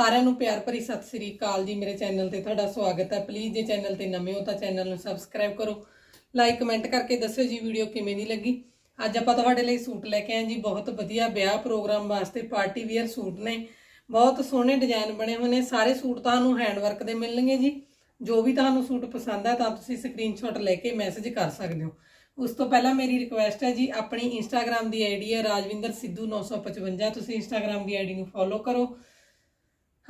ਸਾਰਿਆਂ ਨੂੰ ਪਿਆਰ ਭਰੀ ਸਤਿ ਸ੍ਰੀ ਅਕਾਲ ਜੀ। ਮੇਰੇ ਚੈਨਲ ਤੇ ਤੁਹਾਡਾ ਸਵਾਗਤ ਹੈ। ਪਲੀਜ਼ ਜੇ ਚੈਨਲ ਤੇ ਨਵੇਂ ਹੋ ਤਾਂ ਚੈਨਲ ਨੂੰ ਸਬਸਕ੍ਰਾਈਬ ਕਰੋ। ਲਾਈਕ ਕਮੈਂਟ ਕਰਕੇ ਦੱਸਿਓ ਜੀ ਵੀਡੀਓ ਕਿਵੇਂ ਦੀ ਲੱਗੀ। ਅੱਜ ਆਪਾਂ ਤੁਹਾਡੇ ਲਈ ਸੂਟ ਲੈ ਕੇ ਆਏ ਜੀ। ਬਹੁਤ ਵਧੀਆ ਵਿਆਹ ਪ੍ਰੋਗਰਾਮ ਵਾਸਤੇ ਪਾਰਟੀ ਵੇਅਰ ਸੂਟ ਨੇ। ਬਹੁਤ ਸੋਹਣੇ ਡਿਜ਼ਾਈਨ ਬਣੇ ਹੋਏ ਨੇ। ਸਾਰੇ ਸੂਟ ਤੁਹਾਨੂੰ ਹੈਂਡਵਰਕ ਦੇ ਮਿਲਣਗੇ ਜੀ। ਜੋ ਵੀ ਤੁਹਾਨੂੰ ਸੂਟ ਪਸੰਦ ਹੈ ਤਾਂ ਤੁਸੀਂ ਸਕਰੀਨਸ਼ਾਟ ਲੈ ਕੇ ਮੈਸੇਜ ਕਰ ਸਕਦੇ ਹੋ। ਉਸ ਤੋਂ ਪਹਿਲਾਂ ਮੇਰੀ ਰਿਕੁਐਸਟ ਹੈ ਜੀ, ਆਪਣੀ ਇੰਸਟਾਗ੍ਰam ਦੀ ਆਈਡੀ ਹੈ ਰਾਜਵਿੰਦਰ ਸਿੱਧੂ 955 ਤੁਸੀਂ ਇੰਸਟਾਗ੍ਰam ਦੀ ਆਈਡੀ ਨੂੰ ਫੋਲੋ ਕਰੋ।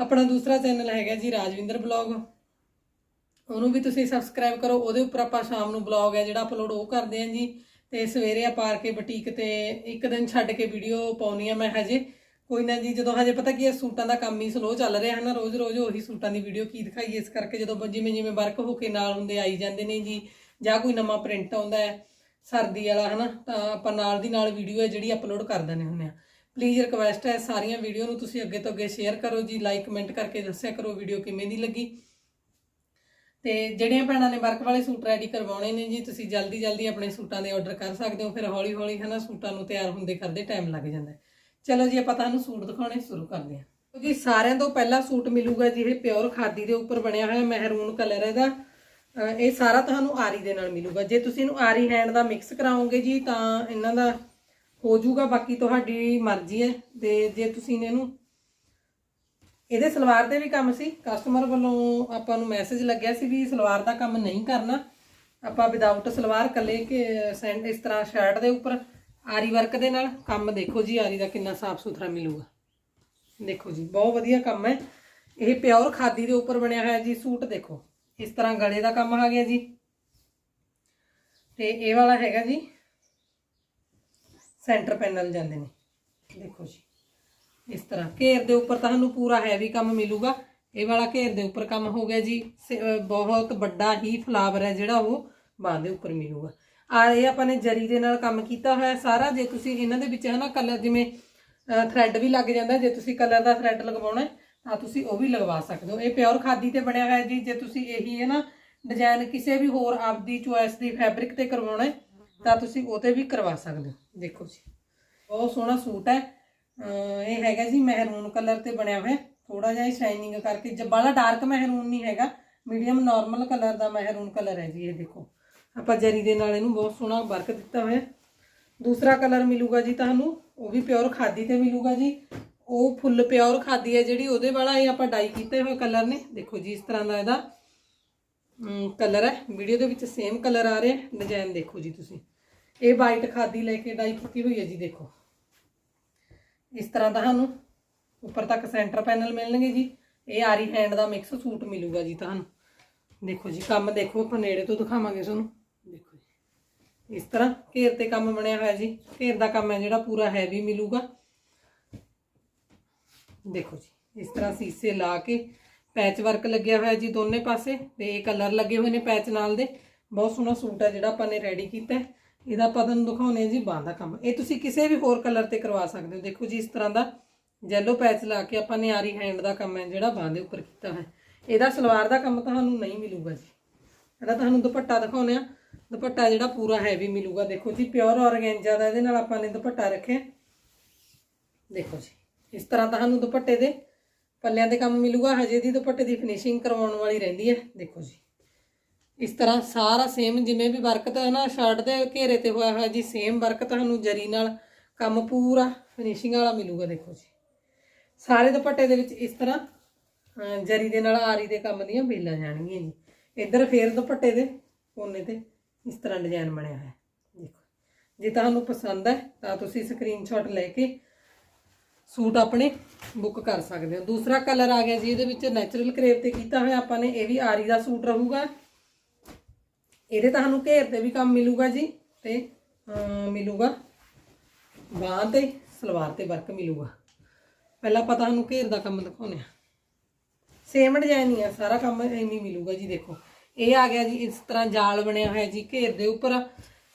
ਆਪਣਾ ਦੂਸਰਾ ਚੈਨਲ ਹੈਗਾ ਜੀ ਰਾਜਵਿੰਦਰ ਬਲੌਗ। ਉਹਨੂੰ ਵੀ ਤੁਸੀਂ ਸਬਸਕ੍ਰਾਈਬ ਕਰੋ। ਉਹਦੇ ਉੱਪਰ ਆਪਾਂ ਸ਼ਾਮ ਨੂੰ ਬਲੌਗ ਹੈ ਜਿਹੜਾ ਅਪਲੋਡ ਉਹ ਕਰਦੇ ਆਂ ਜੀ। ਤੇ ਸਵੇਰੇ ਆ ਪਾਰ ਕੇ ਬੁਟੀਕ ਤੇ ਇੱਕ ਦਿਨ ਛੱਡ ਕੇ ਵੀਡੀਓ ਪਾਉਣੀ ਆ ਮੈਂ ਹਜੇ। ਕੋਈ ਨਾ ਜੀ, ਜਦੋਂ ਹਜੇ ਪਤਾ ਕੀ ਹੈ, ਸੂਟਾਂ ਦਾ ਕੰਮ ਹੀ ਸਲੋ ਚੱਲ ਰਿਹਾ ਹੈ ਨਾ ਰੋਜ਼ ਰੋਜ਼ ਉਹੀ ਸੂਟਾਂ ਦੀ ਵੀਡੀਓ ਕੀ ਦਿਖਾਈਏ। ਇਸ ਕਰਕੇ ਜਦੋਂ ਬ- ਜਿਵੇਂ ਜਿਵੇਂ ਵਰਕ ਹੋ ਕੇ ਨਾਲ ਹੁੰਦੇ ਆਈ ਜਾਂਦੇ ਨੇ ਜੀ, ਜਾਂ ਕੋਈ ਨਵਾਂ ਪ੍ਰਿੰਟ ਆਉਂਦਾ ਹੈ, ਸਰਦੀ ਵਾਲਾ, ਹਨਾ, ਤਾਂ ਆਪਾਂ ਨਾਲ ਦੀ ਨਾਲ ਵੀਡੀਓ ਹੈ ਜਿਹੜੀ ਅਪਲੋਡ ਕਰ ਦਿੰਦੇ ਹੁੰਦੇ ਆ ਪਲੀਜ਼ ਰਿਕਵੈਸਟ ਹੈ ਸਾਰੀਆਂ ਵੀਡੀਓ ਨੂੰ ਤੁਸੀਂ ਅੱਗੇ ਤੋਂ ਅੱਗੇ ਸ਼ੇਅਰ ਕਰੋ ਜੀ ਲਾਈਕ ਕਮੈਂਟ ਕਰਕੇ ਦੱਸਿਆ ਕਰੋ ਵੀਡੀਓ ਕਿਵੇਂ ਦੀ ਲੱਗੀ। ਤੇ ਜਿਹੜੀਆਂ ਭੈਣਾਂ ਨੇ ਵਰਕ ਵਾਲੇ ਸੂਟ ਰੈਡੀ ਕਰਵਾਉਣੇ ਨੇ ਜੀ, ਤੁਸੀਂ ਜਲਦੀ ਜਲਦੀ ਆਪਣੇ ਸੂਟਾਂ ਦੇ ਆਰਡਰ ਕਰ ਸਕਦੇ ਹੋ, ਫਿਰ ਹੌਲੀ ਹੌਲੀ ਹਨਾ ਸੂਟਾਂ ਨੂੰ ਤਿਆਰ ਹੁੰਦੇ ਕਰਦੇ ਟਾਈਮ ਲੱਗ ਜਾਂਦਾ ਚਲੋ ਜੀ, ਆਪਾਂ ਤੁਹਾਨੂੰ ਸੂਟ ਦਿਖਾਉਣੇ ਸ਼ੁਰੂ ਕਰਦੇ ਹਾਂ। ਜੀ, ਸਾਰਿਆਂ ਤੋਂ ਪਹਿਲਾ ਸੂਟ ਮਿਲੂਗਾ ਜੀ, ਇਹ ਪਿਓਰ ਖਾਦੀ ਦੇ ਉੱਪਰ ਬਣਿਆ ਹੋਇਆ ਮਹਿਰੂਨ ਕਲਰ ਇਹਦਾ। ਅਹ ਇਹ ਸਾਰਾ ਤੁਹਾਨੂੰ ਆਰੀ ਦੇ ਨਾਲ ਮਿਲੂਗਾ। ਜੇ ਤੁਸੀਂ ਇਹਨੂੰ ਆਰੀ ਹੈਂਡ ਦਾ ਮਿਕਸ ਕਰਾਓਗੇ ਜੀ, ਤਾਂ ਇਹਨਾਂ ਦਾ ਹੋ ਜਾਊਗਾ, ਬਾਕੀ ਤੁਹਾਡੀ ਮਰਜ਼ੀ ਹੈ। ਤੇ ਜੇ ਤੁਸੀਂ ਇਹਨੂੰ ਇਹਦੇ ਸਲਵਾਰ ਤੇ ਵੀ ਕੰਮ ਸੀ। ਕਸਟਮਰ ਵੱਲੋਂ ਆਪਾਂ ਨੂੰ ਮੈਸੇਜ ਲੱਗਿਆ ਸੀ ਵੀ ਸਲਵਾਰ ਦਾ ਕੰਮ ਨਹੀਂ ਕਰਨਾ। ਆਪਾਂ ਵਿਦਆਊਟ ਸਲਵਾਰ ਕੱਲੇ ਕਿ ਸੈਂਡ ਇਸ ਤਰ੍ਹਾਂ ਸ਼ਰਟ ਦੇ ਉੱਪਰ, ਆਰੀ ਵਰਕ ਦੇ ਨਾਲ। ਕੰਮ ਦੇਖੋ ਜੀ, ਆਰੀ ਦਾ ਕਿੰਨਾ ਸਾਫ਼ ਸੁਥਰਾ ਮਿਲੂਗਾ। ਦੇਖੋ ਜੀ, ਬਹੁਤ ਵਧੀਆ ਕੰਮ ਹੈ। ਇਹ ਪਿਓਰ ਖਾਦੀ ਦੇ ਉੱਪਰ ਬਣਿਆ ਹੋਇਆ ਜੀ ਸੂਟ ਦੇਖੋ। ਇਸ ਤਰ੍ਹਾਂ ਗਲੇ ਦਾ ਕੰਮ ਆ ਗਿਆ ਜੀ। ਤੇ ਇਹ ਵਾਲਾ ਹੈਗਾ ਜੀ। ਸੈਂਟਰ ਪੈਨਲ ਜਾਂਦੇ ਨੇ। ਦੇਖੋ ਜੀ। ਇਸ ਤਰ੍ਹਾਂ। ਘੇਰ ਦੇ ਉੱਪਰ ਤੁਹਾਨੂੰ ਪੂਰਾ ਹੈਵੀ ਕੰਮ ਮਿਲੂਗਾ। ਇਹ ਵਾਲਾ ਘੇਰ ਦੇ ਉੱਪਰ ਕੰਮ ਹੋ ਗਿਆ ਜੀ। ਸ- ਬਹੁਤ ਵੱਡਾ ਹੀ ਫਲਾਵਰ ਹੈ ਜਿਹੜਾ ਉਹ ਬਾਂਹ ਦੇ ਉੱਪਰ ਮਿਲੂਗਾ। ਆ ਇਹ ਆਪਾਂ ਨੇ ਜਰੀ ਦੇ ਨਾਲ ਕੰਮ ਕੀਤਾ ਹੋਇਆ ਸਾਰਾ। ਜੇ ਤੁਸੀਂ ਇਹਨਾਂ ਦੇ ਵਿੱਚ ਹਨਾ ਕਲਰ ਜਿਵੇਂ ਥ੍ਰੈਡ ਵੀ ਲੱਗ ਜਾਂਦਾ। ਜੇ ਤੁਸੀਂ ਕਲਰ ਦਾ ਥ੍ਰੈਡ ਲਗਵਾਉਣਾ ਤਾਂ ਤੁਸੀਂ ਉਹ ਵੀ ਲਗਵਾ ਸਕਦੇ ਹੋ। ਇਹ ਪਿਓਰ ਖਾਦੀ ਤੇ ਬਣਿਆ ਹੋਇਆ ਜੀ। ਜੇ ਤੁਸੀਂ ਇਹੀ ਹੈ ਨਾ ਡਿਜ਼ਾਈਨ ਕਿਸੇ ਵੀ ਹੋਰ ਆਪਦੀ ਚੁਆਇਸ ਦੀ ਫੈਬਰਿਕ ਤੇ ਕਰਵਾਉਣਾ ਤਾਂ ਤੁਸੀਂ ਉਹ ਤੇ ਵੀ ਕਰਵਾ ਸਕਦੇ ਹੋ। ਦੇਖੋ ਜੀ। ਬਹੁਤ ਸੋਹਣਾ ਸੂਟ ਹੈ। ਇਹ ਹੈਗਾ ਜੀ ਮਹਿਰੂਨ ਕਲਰ ਤੇ ਬਣਿਆ ਹੋਇਆ। ਥੋੜਾ ਜਿਹਾ ਸ਼ਾਈਨਿੰਗ ਕਰਕੇ ਜਬਾਲਾ ਡਾਰਕ ਮਹਿਰੂਨ ਨਹੀਂ ਹੈਗਾ ਮੀਡੀਅਮ ਨਾਰਮਲ ਕਲਰ ਦਾ ਮਹਿਰੂਨ ਕਲਰ ਹੈ ਜੀ ਇਹ ਦੇਖੋ। ਆਪਾਂ ਜਰੀ ਦੇ ਨਾਲ ਇਹਨੂੰ ਬਹੁਤ ਸੋਹਣਾ ਵਰਕ ਦਿੱਤਾ ਹੋਇਆ। ਦੂਸਰਾ ਕਲਰ ਮਿਲੂਗਾ ਜੀ ਤੁਹਾਨੂੰ, ਉਹ ਵੀ ਪਿਓਰ ਖਾਦੀ ਤੇ ਮਿਲੂਗਾ ਜੀ। ਉਹ ਫੁੱਲ ਪਿਓਰ ਖਾਦੀ ਹੈ ਜਿਹੜੀ, ਉਹਦੇ ਵਾਲਾ ਇਹ ਆਪਾਂ ਡਾਈ ਕੀਤੇ ਹੋਏ ਕਲਰ ਨੇ। ਦੇਖੋ ਜੀ, ਇਸ ਤਰ੍ਹਾਂ ਦਾ ਇਹਦਾ ਕਲਰ ਹੈ। ਵੀਡੀਓ ਦੇ ਵਿੱਚ ਸੇਮ ਕਲਰ ਆ ਰਿਹਾ ਡਿਜ਼ਾਈਨ ਦੇਖੋ ਜੀ ਤੁਸੀਂ। ਇਹ ਵਾਈਟ ਖਾਦੀ ਲੈ ਕੇ ਡਾਈ ਕੀਤੀ ਹੋਈ ਹੈ ਜੀ, ਦੇਖੋ। ਇਸ ਤਰ੍ਹਾਂ ਤੁਹਾਨੂੰ ਉੱਪਰ ਤੱਕ ਸੈਂਟਰ ਪੈਨਲ ਮਿਲਣਗੇ ਜੀ। ਇਹ ਆਰੀ ਹੈਂਡ ਦਾ ਮਿਕਸ ਸੂਟ ਮਿਲੂਗਾ ਜੀ ਤੁਹਾਨੂੰ। ਦੇਖੋ ਜੀ, ਕੰਮ ਦੇਖੋ, ਆਪਾਂ ਨੇੜੇ ਤੋਂ ਦਿਖਾਵਾਂਗੇ ਤੁਹਾਨੂੰ। ਦੇਖੋ ਜੀ। ਇਸ ਤਰ੍ਹਾਂ ਘੇਰ ਤੇ ਕੰਮ ਬਣਿਆ ਹੋਇਆ ਜੀ। ਘੇਰ ਦਾ ਕੰਮ ਹੈ ਜਿਹੜਾ ਪੂਰਾ ਹੈਵੀ ਮਿਲੂਗਾ। ਦੇਖੋ ਜੀ, ਇਸ ਤਰ੍ਹਾਂ ਸੀਸੇ ਲਾ ਕੇ ਪੈਚ ਵਰਕ ਲੱਗਿਆ ਹੋਇਆ ਜੀ ਦੋਨੇ ਪਾਸੇ। ਤੇ ਇਹ ਕਲਰ ਲੱਗੇ ਹੋਏ ਨੇ ਪੈਚ ਨਾਲ ਦੇ। ਬਹੁਤ ਸੋਹਣਾ ਸੂਟ ਹੈ ਜਿਹੜਾ ਆਪਾਂ ਨੇ ਰੈਡੀ ਕੀਤਾ ਇਹਦਾ ਆਪਾਂ ਤੁਹਾਨੂੰ ਦਿਖਾਉਣੇ ਜੀ ਬਾਂਹ ਦਾ ਕੰਮ। ਇਹ ਤੁਸੀਂ ਕਿਸੇ ਵੀ ਹੋਰ ਕਲਰ ਤੇ ਕਰਵਾ ਸਕਦੇ ਹੋ। ਦੇਖੋ ਜੀ, ਇਸ ਤਰ੍ਹਾਂ ਦਾ ਜੈਲੋ ਪੈਚ ਲਾ ਕੇ ਆਪਾਂ ਨੇ ਆਰੀ ਹੈਂਡ ਦਾ ਕੰਮ ਹੈ, ਜਿਹੜਾ ਬਾਂਹ ਦੇ ਉੱਪਰ ਕੀਤਾ ਹੈ ਇਹਦਾ ਸਲਵਾਰ ਦਾ ਕੰਮ ਤੁਹਾਨੂੰ ਨਹੀਂ ਮਿਲੂਗਾ ਜੀ। ਇਹਦਾ ਤੁਹਾਨੂੰ ਦੁਪੱਟਾ ਦਿਖਾਉਨੇ ਆ, ਦੁਪੱਟਾ ਜਿਹੜਾ ਪੂਰਾ ਹੈਵੀ ਮਿਲੂਗਾ। ਦੇਖੋ ਜੀ ਪਿਓਰ ਔਰਗੈਂਜਾ ਦਾ ਇਹਦੇ ਨਾਲ ਆਪਾਂ ਨੇ ਦੁਪੱਟਾ ਰੱਖਿਆ। ਦੇਖੋ ਜੀ, ਇਸ ਤਰ੍ਹਾਂ ਤੁਹਾਨੂੰ ਦੁਪੱਟੇ ਦੇ ਪੱਲਿਆਂ ਦੇ ਕੰਮ ਮਿਲੂਗਾ। ਹਜੇ ਦੀ ਦੁਪੱਟੇ ਦੀ ਫਿਨਿਸ਼ਿੰਗ ਕਰਵਾਉਣ ਵਾਲੀ ਰਹਿੰਦੀ ਹੈ। ਦੇਖੋ ਜੀ। ਇਸ ਤਰ੍ਹਾਂ ਸਾਰਾ ਸੇਮ ਜਿਵੇਂ ਵੀ ਵਰਕ ਤਾਂ ਨਾ ਸ਼ਰਟ ਦੇ, ਘੇਰੇ ਤੇ ਹੋਇਆ ਹੋਇਆ ਜੀ ਸੇਮ ਵਰਕ ਤੁਹਾਨੂੰ ਜਰੀ ਨਾਲ ਕੰਮ ਪੂਰਾ ਫਿਨਿਸ਼ਿੰਗ ਵਾਲਾ ਮਿਲੂਗਾ, ਦੇਖੋ ਜੀ। ਸਾਰੇ ਦੁਪੱਟੇ ਦੇ ਵਿੱਚ ਇਸ ਤਰ੍ਹਾਂ ਜਰੀ ਦੇ ਨਾਲ ਆਰੀ ਦੇ ਕੰਮ ਦੀਆਂ ਬੇਲਾਂ ਜਾਣਗੀਆਂ ਜੀ। ਇੱਧਰ ਫੇਰ ਦੁਪੱਟੇ ਦੇ ਕੋਨੇ ਤੇ ਇਸ ਤਰ੍ਹਾਂ ਡਿਜ਼ਾਈਨ ਬਣਿਆ ਹੋਇਆ। ਦੇਖੋ, ਜੇ ਤੁਹਾਨੂੰ ਪਸੰਦ ਹੈ, ਤਾਂ ਤੁਸੀਂ ਸਕਰੀਨਸ਼ਾਟ ਲੈ ਕੇ ਸੂਟ ਆਪਣੇ ਬੁੱਕ ਕਰ ਸਕਦੇ ਹੋ। ਦੂਸਰਾ ਕਲਰ ਆ ਗਿਆ ਜੀ, ਇਹਦੇ ਵਿੱਚ ਨੈਚੁਰਲ ਕਰੇਪ ਤੇ ਕੀਤਾ ਹੋਇਆ ਆਪਾਂ ਨੇ, ਇਹ ਵੀ ਆਰੀ ਦਾ ਸੂਟ ਰਹੂਗਾ। ਇਹਦੇ ਤੁਹਾਨੂੰ ਘੇਰ ਤੇ ਵੀ ਕੰਮ ਮਿਲੂਗਾ ਜੀ ਤੇ ਅਮ, ਮਿਲੂਗਾ। ਬਾਂਹ ਤੇ ਸਲਵਾਰ ਤੇ ਵਰਕ ਮਿਲੂਗਾ। ਪਹਿਲਾਂ ਆਪਾਂ ਤੁਹਾਨੂੰ ਘੇਰ ਦਾ ਕੰਮ ਦਿਖਾਉਂਦੇ ਆ ਸੇਮ ਡਿਜ਼ਾਈਨ ਹੀ ਆ ਸਾਰਾ ਕੰਮ ਐਵੇਂ ਹੀ ਮਿਲੂਗਾ ਜੀ ਦੇਖੋ। ਇਹ ਆ ਗਿਆ ਜੀ ਇਸ ਤਰ੍ਹਾਂ ਜਾਲ ਬਣਿਆ ਹੋਇਆ ਜੀ ਘੇਰ ਦੇ ਉੱਪਰ।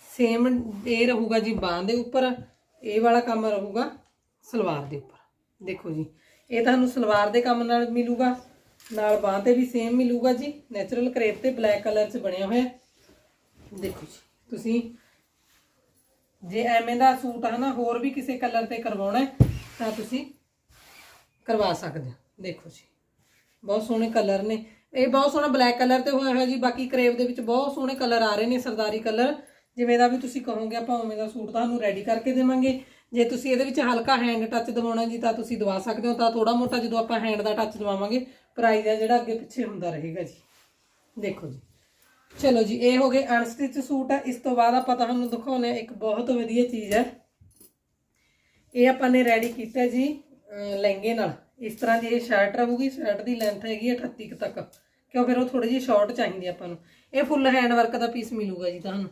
ਸੇਮ ਇਹ ਰਹੂਗਾ ਜੀ ਬਾਂਹ ਦੇ ਉੱਪਰ। ਇਹ ਵਾਲਾ ਕੰਮ ਰਹੂਗਾ ਸਲਵਾਰ ਦੇ ਉੱਪਰ। ਦੇਖੋ ਜੀ ਇਹ ਤੁਹਾਨੂੰ ਸਲਵਾਰ ਦੇ ਕੰਮ ਨਾਲ ਮਿਲੂਗਾ। ਨਾਲ ਬਾਂਹ ਤੇ ਵੀ ਸੇਮ ਮਿਲੂਗਾ ਜੀ ਨੈਚੁਰਲ ਕਰੇਪ ਤੇ ਬਲੈਕ ਕਲਰ 'ਚ ਬਣਿਆ ਹੋਇਆ। ਦੇਖੋ ਜੀ। ਤੁਸੀਂ ਜੇ ਐਵੇਂ ਦਾ ਸੂਟ ਹੈ ਨਾ, ਹੋਰ ਵੀ ਕਿਸੇ ਕਲਰ ਤੇ ਕਰਵਾਉਣਾ ਤਾਂ ਤੁਸੀਂ ਕਰਵਾ ਸਕਦੇ ਹੋ। ਦੇਖੋ ਜੀ। ਬਹੁਤ ਸੋਹਣੇ ਕਲਰ ਨੇ। ਇਹ ਬਹੁਤ ਸੋਹਣਾ ਬਲੈਕ ਕਲਰ ਤੇ ਹੋਇਆ ਹੋਇਆ ਜੀ। ਬਾਕੀ ਕਰੇਵ ਦੇ ਵਿੱਚ ਬਹੁਤ ਸੋਹਣੇ ਕਲਰ ਆ ਰਹੇ ਨੇ, ਸਰਦਾਰੀ ਕਲਰ ਜਿਵੇਂ ਦਾ ਵੀ ਤੁਸੀਂ ਕਹੋਗੇ, ਆਪਾਂ ਉਵੇਂ ਦਾ ਸੂਟ ਤੁਹਾਨੂੰ ਰੈਡੀ ਕਰਕੇ ਦੇਵਾਂਗੇ। ਜੇ ਤੁਸੀਂ ਇਹਦੇ ਵਿੱਚ ਹਲਕਾ ਹੈਂਡ ਟੱਚ ਦਵਾਉਣਾ ਜੀ, ਤਾਂ ਤੁਸੀਂ ਦਵਾ ਸਕਦੇ ਹੋ। ਤਾਂ ਥੋੜਾ ਮੋਟਾ ਜਦੋਂ ਆਪਾਂ ਹੈਂਡ ਦਾ ਟੱਚ ਦਵਾਵਾਂਗੇ ਪ੍ਰਾਈਜ਼ ਆ ਜਿਹੜਾ ਅੱਗੇ ਪਿੱਛੇ ਹੁੰਦਾ ਰਹੇਗਾ ਜੀ। ਦੇਖੋ ਜੀ। ਚਲੋ ਜੀ, ਇਹ ਹੋ ਗਏ ਅਨਸਟਿਚ ਸੂਟ ਆ। ਇਸ ਤੋਂ ਬਾਅਦ ਆਪਾਂ ਤੁਹਾਨੂੰ ਦਿਖਾਉਨੇ ਇੱਕ ਬਹੁਤ ਵਧੀਆ ਚੀਜ਼ ਹੈ। ਇਹ ਆਪਾਂ ਨੇ ਰੈਡੀ ਕੀਤਾ ਜੀ ਲਹਿੰਗੇ ਨਾਲ। ਇਸ ਤਰ੍ਹਾਂ ਦੀ ਇਹ ਸ਼ਰਟ ਰਹੂਗੀ ਸ਼ਰਟ ਦੀ ਲੈਂਥ ਹੈਗੀ ਹੈ 38 ਕੁ ਤੱਕ। ਕਿਉਂ? ਫਿਰ ਉਹ ਥੋੜੀ ਜਿਹੀ ਸ਼ਾਰਟ ਚਾਹੀਦੀ ਆਪਾਂ ਨੂੰ। ਇਹ ਫੁੱਲ ਹੈਂਡ ਵਰਕ ਦਾ ਪੀਸ ਮਿਲੂਗਾ ਜੀ ਤੁਹਾਨੂੰ।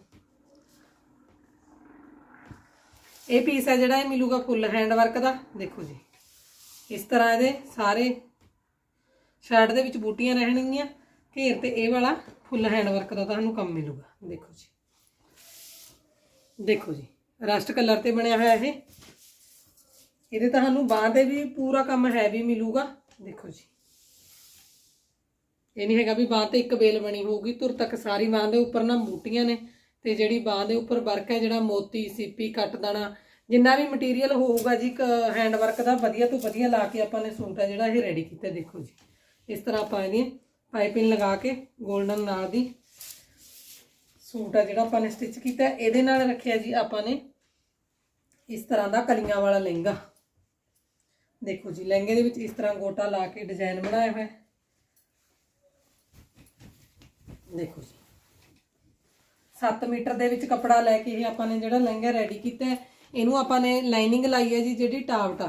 ਇਹ ਪੀਸ ਹੈ ਜਿਹੜਾ ਇਹ ਮਿਲੂਗਾ ਫੁੱਲ ਹੈਂਡ ਵਰਕ ਦਾ। ਦੇਖੋ ਜੀ। ਇਸ ਤਰ੍ਹਾਂ ਇਹਦੇ ਸਾਰੇ ਸ਼ਰਟ ਦੇ ਵਿੱਚ ਬੂਟੀਆਂ ਰਹਿਣਗੀਆਂ। ਘੇਰ ਤੇ ਇਹ ਵਾਲਾ। ਫੁੱਲ ਹੈਂਡ ਵਰਕ ਦਾ ਤੁਹਾਨੂੰ ਕੰਮ ਮਿਲੂਗਾ। ਦੇਖੋ ਜੀ। ਦੇਖੋ ਜੀ। ਰਸਟ ਕਲਰ ਤੇ ਬਣਿਆ ਹੋਇਆ ਇਹ। ਇਹਦੇ ਤੁਹਾਨੂੰ ਬਾਂਹ ਤੇ ਵੀ ਪੂਰਾ ਕੰਮ ਹੈਵੀ ਮਿਲੂਗਾ। ਦੇਖੋ ਜੀ। ਇਹ ਨਹੀਂ ਹੈਗਾ ਵੀ ਬਾਂਹ ਤੇ ਇੱਕ ਬੇਲ ਬਣੀ ਹੋਊਗੀ। ਤੁਰ ਤੱਕ ਸਾਰੀ ਬਾਂਹ ਦੇ ਉੱਪਰ ਨਾ ਬੂਟੀਆਂ ਨੇ ਤੇ ਜਿਹੜੀ ਬਾਂਹ ਦੇ ਉੱਪਰ ਵਰਕ ਹੈ, ਜਿਹੜਾ ਮੋਤੀ, ਸੀਪੀ, ਕੱਟ ਦਾਣਾ, ਜਿੰਨਾ ਵੀ ਮਟੀਰੀਅਲ ਹੋਊਗਾ ਜੀ ਹੈਂਡ ਵਰਕ ਦਾ ਵਧੀਆ ਤੋਂ ਵਧੀਆ ਲਾ ਕੇ ਆਪਾਂ ਨੇ ਸੂਟ ਹੈ ਜਿਹੜਾ ਇਹ ਰੈਡੀ ਕੀਤਾ। ਦੇਖੋ ਜੀ। ਇਸ ਤਰ੍ਹਾਂ ਆਪਾਂ ਇਹਦੀ ਪਾਈਪਿੰਗ ਲਗਾ ਕੇ 골ਡਨ ਨਾਲ ਦੀ ਸੂਟ ਆ ਜਿਹੜਾ ਆਪਾਂ ਨੇ ਸਟਿਚ ਕੀਤਾ। ਇਹਦੇ ਨਾਲ ਰੱਖਿਆ ਜੀ ਆਪਾਂ ਨੇ ਇਸ ਤਰ੍ਹਾਂ ਦਾ ਕਲੀਆਂ ਵਾਲਾ ਲਹਿੰਗਾ। ਦੇਖੋ ਜੀ, ਲਹਿੰਗੇ ਦੇ ਵਿੱਚ ਇਸ ਤਰ੍ਹਾਂ ਗੋਟਾ ਲਾ ਕੇ ਡਿਜ਼ਾਈਨ ਬਣਾਇਆ ਹੋਇਆ। ਦੇਖੋ ਜੀ। 7 ਮੀਟਰ ਦੇ ਵਿੱਚ ਕੱਪੜਾ ਲੈ ਕੇ ਇਹ ਆਪਾਂ ਨੇ ਜਿਹੜਾ ਲਹਿੰਗਾ ਰੈਡੀ ਕੀਤਾ ਇਹਨੂੰ ਆਪਾਂ ਨੇ ਲਾਈਨਿੰਗ ਲਾਈ ਹੈ ਜੀ ਜਿਹੜੀ ਟਾਵਟ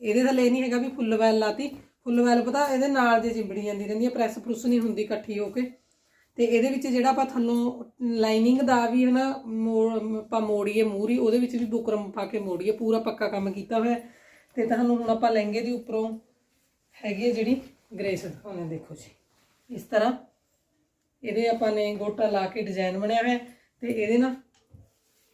ਇਹਦੇ ਥੱਲੇ ਇਹ ਨਹੀਂ ਹੈਗਾ ਵੀ ਫੁੱਲ ਵੈਲ ਲਾਤੀ। ਫੁੱਲ ਵੈਲ ਪਤਾ, ਇਹਦੇ ਨਾਲ ਜੇ ਚਿੰਬੜੀ ਜਾਂਦੀ ਰਹਿੰਦੀ ਹੈ ਪ੍ਰੈਸ ਪ੍ਰੁਸ ਨਹੀਂ ਹੁੰਦੀ ਇਕੱਠੀ ਹੋ ਕੇ। ਤੇ ਇਹਦੇ ਵਿੱਚ ਜਿਹੜਾ ਆਪਾਂ ਥੱਲੋਂ ਲਾਈਨਿੰਗ ਦਾ ਵੀ ਹਨਾ, ਮੋੜ, ਆਪਾਂ ਮੋੜੀਏ ਮੂਰੀ, ਉਹਦੇ ਵਿੱਚ ਵੀ ਬੁਕਰਮ ਪਾ ਕੇ ਮੋੜੀਏ, ਪੂਰਾ ਪੱਕਾ ਕੰਮ ਕੀਤਾ ਹੋਇਆ ਹੈ। ਤੇ ਤੁਹਾਨੂੰ ਹੁਣ ਆਪਾਂ ਲਹਿੰਗੇ ਦੀ ਉੱਪਰੋਂ ਹੈਗੀ ਹੈ ਜਿਹੜੀ ਗ੍ਰੇਸ ਦਿਖਾਉਂਦੇ ਦੇਖੋ ਜੀ। ਇਸ ਤਰ੍ਹਾਂ ਇਹਦੇ ਆਪਾਂ ਨੇ ਗੋਟਾ ਲਾ ਕੇ ਡਿਜ਼ਾਈਨ ਬਣਿਆ ਹੋਇਆ ਹੈ ਤੇ ਇਹਦੇ ਨਾਲ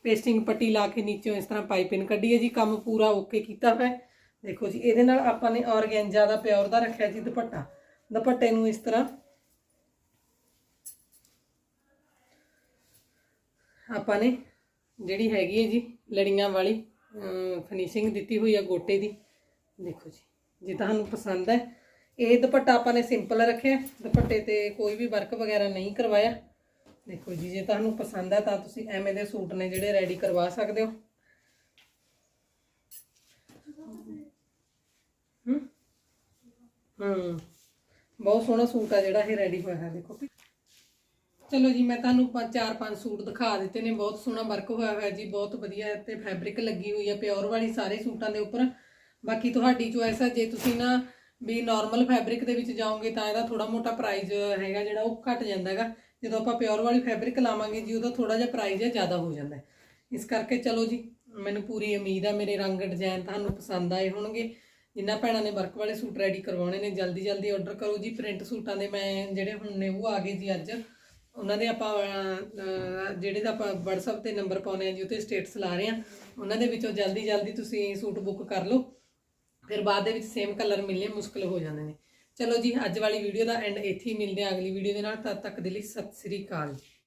ਪੇਸਟਿੰਗ ਪੱਟੀ ਲਾ ਕੇ ਨੀਚੋਂ ਇਸ ਤਰ੍ਹਾਂ ਪਾਈਪਿੰਗ ਕੱਢੀ ਹੈ ਜੀ, ਕੰਮ ਪੂਰਾ ਓਕੇ ਕੀਤਾ ਹੋਇਆ ਦੇਖੋ ਜੀ, ਇਹਦੇ ਨਾਲ ਆਪਾਂ ਨੇ ਔਰਗੈਂਜਾ ਦਾ ਪਿਓਰ ਦਾ ਰੱਖਿਆ ਜੀ ਦੁਪੱਟਾ। ਦੁਪੱਟੇ ਨੂੰ ਇਸ ਤਰ੍ਹਾਂ ਆਪਾਂ ਨੇ ਜਿਹੜੀ ਹੈਗੀ ਹੈ ਜੀ, ਲੜੀਆਂ ਵਾਲੀ ਫਿਨਿਸ਼ਿੰਗ ਦਿੱਤੀ ਹੋਈ ਆ ਗੋਟੇ ਦੀ। ਦੇਖੋ ਜੀ, ਜੇ ਤੁਹਾਨੂੰ ਪਸੰਦ ਹੈ, ਇਹ ਦੁਪੱਟਾ ਆਪਾਂ ਨੇ ਸਿੰਪਲ ਰੱਖਿਆ। ਦੁਪੱਟੇ ਤੇ ਕੋਈ ਵੀ ਵਰਕ ਵਗੈਰਾ ਨਹੀਂ ਕਰਵਾਇਆ। ਦੇਖੋ ਜੀ, ਜੇ ਤੁਹਾਨੂੰ ਪਸੰਦ ਹੈ ਤਾਂ ਤੁਸੀਂ ਐਵੇਂ ਦੇ ਸੂਟ ਨੇ ਜਿਹੜੇ ਰੈਡੀ ਕਰਵਾ ਸਕਦੇ ਹੋ। ਹੂੰ। ਹੂੰ। ਬਹੁਤ ਸੋਹਣਾ ਸੂਟ ਆ ਜਿਹੜਾ ਇਹ ਰੈਡੀ ਹੋਇਆ ਹੈ, ਦੇਖੋ। ਚਲੋ ਜੀ, ਮੈਂ ਤੁਹਾਨੂੰ ਚਾਰ ਪੰਜ ਸੂਟ ਦਿਖਾ ਦਿੱਤੇ ਨੇ। ਬਹੁਤ ਸੋਹਣਾ ਵਰਕ ਹੋਇਆ ਹੋਇਆ ਜੀ, ਬਹੁਤ ਵਧੀਆ ਤੇ ਫੈਬਰਿਕ ਲੱਗੀ ਹੋਈ ਹੈ ਪਿਓਰ ਵਾਲੀ ਸਾਰੇ ਸੂਟਾਂ ਦੇ ਉੱਪਰ। ਬਾਕੀ ਤੁਹਾਡੀ ਚੋਇਸ ਹੈ ਜੇ ਤੁਸੀਂ ਨਾ ਵੀ ਨਾਰਮਲ ਫੈਬਰਿਕ ਦੇ ਵਿੱਚ ਜਾਓਗੇ ਤਾਂ ਇਹਦਾ ਥੋੜਾ ਮੋਟਾ ਪ੍ਰਾਈਸ ਹੈਗਾ ਜਿਹੜਾ, ਉਹ ਘਟ ਜਾਂਦਾ ਹੈਗਾ। ਜਦੋਂ ਆਪਾਂ ਪਿਓਰ ਵਾਲੀ ਫੈਬਰਿਕ ਲਾਵਾਂਗੇ ਜੀ, ਉਹਦਾ ਥੋੜਾ ਜਿਹਾ ਪ੍ਰਾਈਸ ਜ਼ਿਆਦਾ ਹੋ ਜਾਂਦਾ ਇਸ ਕਰਕੇ ਚਲੋ ਜੀ, ਮੈਨੂੰ ਪੂਰੀ ਉਮੀਦ ਆ, ਮੇਰੇ ਰੰਗ ਡਿਜ਼ਾਈਨ ਤੁਹਾਨੂੰ ਪਸੰਦ ਆਏ ਹੋਣਗੇ। ਜਿਨ੍ਹਾਂ ਭੈਣਾਂ ਨੇ ਵਰਕ ਵਾਲੇ ਸੂਟ ਰੈਡੀ ਕਰਵਾਉਣੇ ਨੇ, ਜਲਦੀ ਜਲਦੀ ਆਰਡਰ ਕਰੋ ਜੀ ਪ੍ਰਿੰਟ ਸੂਟਾਂ ਦੇ ਮੈਂ ਜਿਹੜੇ ਹੁਣ ਨੇ ਉਹ ਆ ਗਏ ਜੀ ਅੱਜ। ਉਹਨਾਂ ਦੇ ਆਪਾਂ ਜਿਹੜੇ ਦਾ ਆਪਾਂ WhatsApp ਤੇ ਨੰਬਰ ਪਾਉਨੇ ਆ ਜੀ ਉੱਤੇ ਸਟੇਟਸ ਲਾ ਰਹੇ ਆ। ਉਹਨਾਂ ਦੇ ਵਿੱਚੋਂ ਜਲਦੀ ਜਲਦੀ ਤੁਸੀਂ ਸੂਟ ਬੁੱਕ ਕਰ ਲਓ। ਫਿਰ ਬਾਅਦ ਦੇ ਵਿੱਚ ਸੇਮ ਕਲਰ ਮਿਲਣੇ ਮੁਸ਼ਕਲ ਹੋ ਜਾਂਦੇ ਨੇ। ਚਲੋ ਜੀ, ਅੱਜ ਵਾਲੀ ਵੀਡੀਓ ਦਾ ਐਂਡ ਇੱਥੇ ਹੀ ਮਿਲਦੇ ਆ ਅਗਲੀ ਵੀਡੀਓ ਦੇ ਨਾਲ। ਤਦ ਤੱਕ ਦੇ ਲਈ ਸਤਿ ਸ੍ਰੀ ਅਕਾਲ